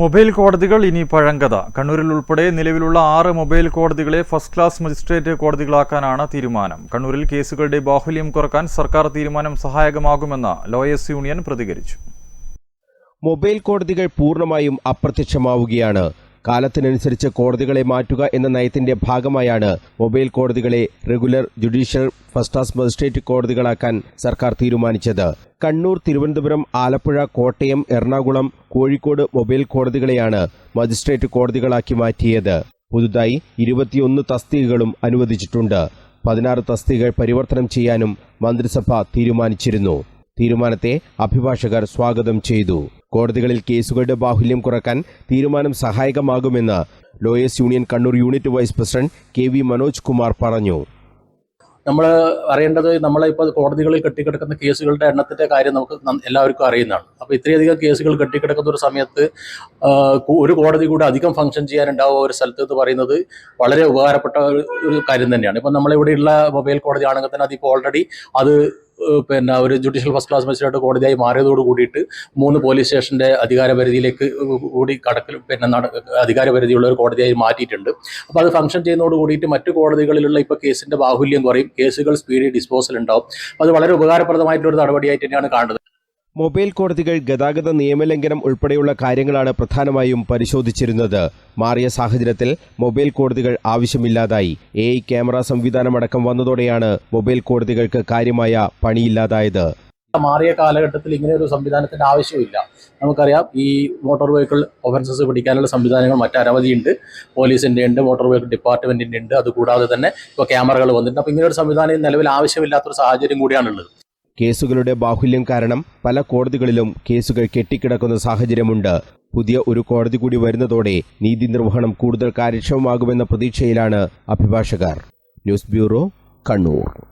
Mobile കോടതികൾ ഇനി പഴങ്കഥ. കണ്ണൂരിൽ ഉൾപ്പെടെ നിലവിലുള്ള ആറ് മൊബൈൽ കോടതികളെ ഫസ്റ്റ് ക്ലാസ് മജിസ്ട്രേറ്റ് കോടതികളാക്കാനാണ് തീരുമാനം. കണ്ണൂരിൽ കേസുകളുടെ ബാഹുല്യം കുറയ്ക്കാൻ സർക്കാർ തീരുമാനം സഹായകമാകുമെന്ന് ലോയേഴ്സ് യൂണിയൻ പ്രതികരിച്ചു. മൊബൈൽ കോടതികൾ പൂർണമായും അപ്രത്യക്ഷമാവുകയാണ്. കാലത്തിനനുസരിച്ച് കോടതികളെ മാറ്റുക എന്ന നയത്തിന്റെ ഭാഗമായാണ് mobile കോടതികളെ regular judicial first class magistrate കോടതികളാക്കാൻ സർക്കാർ തീരുമാനിച്ചത്. കണ്ണൂർ തിരുവനന്തപുരം ആലപ്പുഴ കോട്ടയം എറണാകുളം കോഴിക്കോട് മൊബൈൽ കോടതികളെയാണ് മജിസ്ട്രേറ്റ് കോടതികളാക്കി മാറ്റിയത്. പുതുതായി ഇരുപത്തിയൊന്ന് തസ്തികകളും അനുവദിച്ചിട്ടുണ്ട്. പതിനാറ് തസ്തികകൾ പരിവർത്തനം ചെയ്യാനും മന്ത്രിസഭ തീരുമാനിച്ചിരുന്നു. തീരുമാനത്തെ അഭിഭാഷകർ സ്വാഗതം ചെയ്തു. കോടതികളിൽ കേസുകളുടെ ബാഹുല്യം കുറയ്ക്കാൻ തീരുമാനം സഹായകമാകുമെന്ന് lawyers union Kannur unit vice president K V Manoj Kumar പറഞ്ഞു. നമ്മൾ അറിയേണ്ടത് നമ്മളിപ്പോൾ കോടതികളിൽ കെട്ടിക്കിടക്കുന്ന കേസുകളുടെ എണ്ണത്തിന്റെ കാര്യം നമുക്ക് എല്ലാവർക്കും അറിയുന്നതാണ്. അപ്പോൾ ഇത്രയധികം കേസുകൾ കെട്ടിക്കിടക്കുന്ന ഒരു സമയത്ത് ഒരു കോടതി കൂടെ അധികം ഫംഗ്ഷൻ ചെയ്യാനുണ്ടാവുക ഒരു സ്ഥലത്ത് എന്ന് പറയുന്നത് വളരെ ഉപകാരപ്പെട്ട ഒരു- കാര്യം തന്നെയാണ്. ഇപ്പം നമ്മളിവിടെയുള്ള മൊബൈൽ കോടതി ആണെങ്കിൽ തന്നെ അതിപ്പോൾ ഓൾറെഡി അത് പിന്നെ ഒരു ജുഡീഷ്യൽ ഫസ്റ്റ് ക്ലാസ് മജിസ്ട്രേറ്റ് കോടതിയായി മാറിയതോട് കൂടിയിട്ട് മൂന്ന് പോലീസ് സ്റ്റേഷന്റെ അധികാര പരിധിയിലേക്ക് കൂടി കടക്കൽ പിന്നെ നട അധികാര പരിധിയുള്ള ഒരു കോടതിയായി മാറ്റിയിട്ടുണ്ട്. അപ്പോൾ അത് ഫംഗ്ഷൻ ചെയ്യുന്നതോട് കൂടിയിട്ട് മറ്റു കോടതികളിലുള്ള ഇപ്പോൾ കേസിന്റെ ബാഹുല്യം കുറയും. കേസുകൾ സ്പീഡി ഡിസ്പോസൽ ഉണ്ടാവും. അത് വളരെ ഉപകാരപ്രദമായിട്ടുള്ള ഒരു നടപടിയായിട്ട് തന്നെയാണ് കാണുന്നത്. മൊബൈൽ കോടതികൾ ഗതാഗത നിയമലംഘനം ഉൾപ്പെടെയുള്ള കാര്യങ്ങളാണ് പ്രധാനമായും പരിശോധിച്ചിരുന്നത്. മാറിയ സാഹചര്യത്തിൽ മൊബൈൽ കോടതികൾ ആവശ്യമില്ലാതായി. എ ക്യാമറ സംവിധാനമടക്കം വന്നതോടെയാണ് മൊബൈൽ കോടതികൾക്ക് കാര്യമായ പണിയില്ലാതായത്. മാറിയ കാലഘട്ടത്തിൽ ഇങ്ങനെ ഒരു സംവിധാനത്തിന്റെ ആവശ്യമില്ല. നമുക്കറിയാം ഈ മോട്ടോർ വെഹിക്കിൾ ഒഫൻസസ് പിടിക്കാനുള്ള സംവിധാനങ്ങൾ മറ്റനവധിയുണ്ട്. പോലീസിന്റെ ഉണ്ട് മോട്ടോർ വെഹിക്കിൾ ഡിപ്പാർട്ട്മെന്റിന്റെ ഉണ്ട്. അതുകൂടാതെ തന്നെ ഇപ്പോൾ ക്യാമറകൾ വന്നിട്ടുണ്ട്. അപ്പോൾ ഇങ്ങനെ ഒരു സംവിധാനം നിലവിൽ ആവശ്യമില്ലാത്തൊരു സാഹചര്യം കൂടിയാണുള്ളത്. കേസുകളുടെ ബാഹുല്യം കാരണം പല കോടതികളിലും കേസുകൾ കെട്ടിക്കിടക്കുന്ന സാഹചര്യമുണ്ട്. പുതിയ ഒരു കോടതി കൂടി വരുന്നതോടെ നീതി നിർവഹണം കൂടുതൽ കാര്യക്ഷമമാകുമെന്ന പ്രതീക്ഷയിലാണ് അഭിഭാഷകർ. News bureau Kannur.